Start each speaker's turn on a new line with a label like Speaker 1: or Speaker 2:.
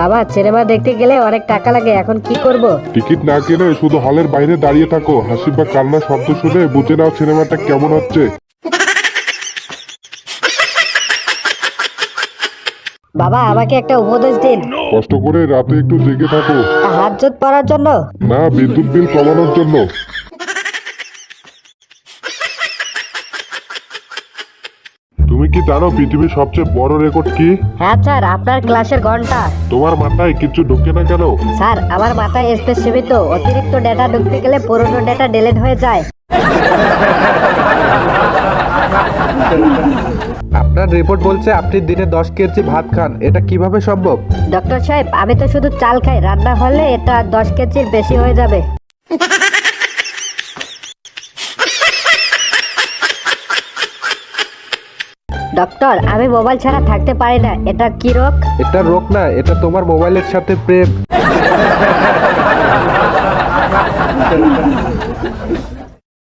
Speaker 1: বাবা সিনেমা দেখতে গেলে অনেক টাকা লাগে এখন কি করব?
Speaker 2: টিকিট না কিনে শুধু হলের বাইরে দাঁড়িয়ে থাকো। হাসি বা কান্না শব্দ শুনে বুঝে নাও সিনেমাটা কেমন হচ্ছে।
Speaker 1: বাবা আমাকে একটা উপদেশ দিন।
Speaker 2: কষ্ট করে রাতে একটু জেগে থাকো।
Speaker 1: হাত জোট পড়ার জন্য?
Speaker 2: না বিদ্যুৎ বিল কমানোর জন্য। তুমি কি জানো পৃথিবীর সবচেয়ে বড় রেকর্ড কি?
Speaker 1: হ্যাঁ স্যার আপনার ক্লাসের ঘণ্টা।
Speaker 2: তোমার মাথায় কিছু ঢোকে না কেন?
Speaker 1: স্যার আমার মাথায় স্পেস সীমিত। অতিরিক্ত ডেটা ঢুকতে গেলে পুরনো ডেটা ডিলিট হয়ে যায়।
Speaker 3: আপনার রিপোর্ট বলছে আপনি দিনে দশ কেজি ভাত খান। এটা কীভাবে সম্ভব?
Speaker 1: ডক্টর সাহেব আমি তো শুধু চাল খাই। রান্না হলে এটা দশ কেজির বেশি হয়ে যাবে। ডক্টর আমি মোবাইল ছাড়া থাকতে পারি না। এটা কি রোগ?
Speaker 3: এটা রোগ না এটা তোমার মোবাইলের সাথে প্রেম।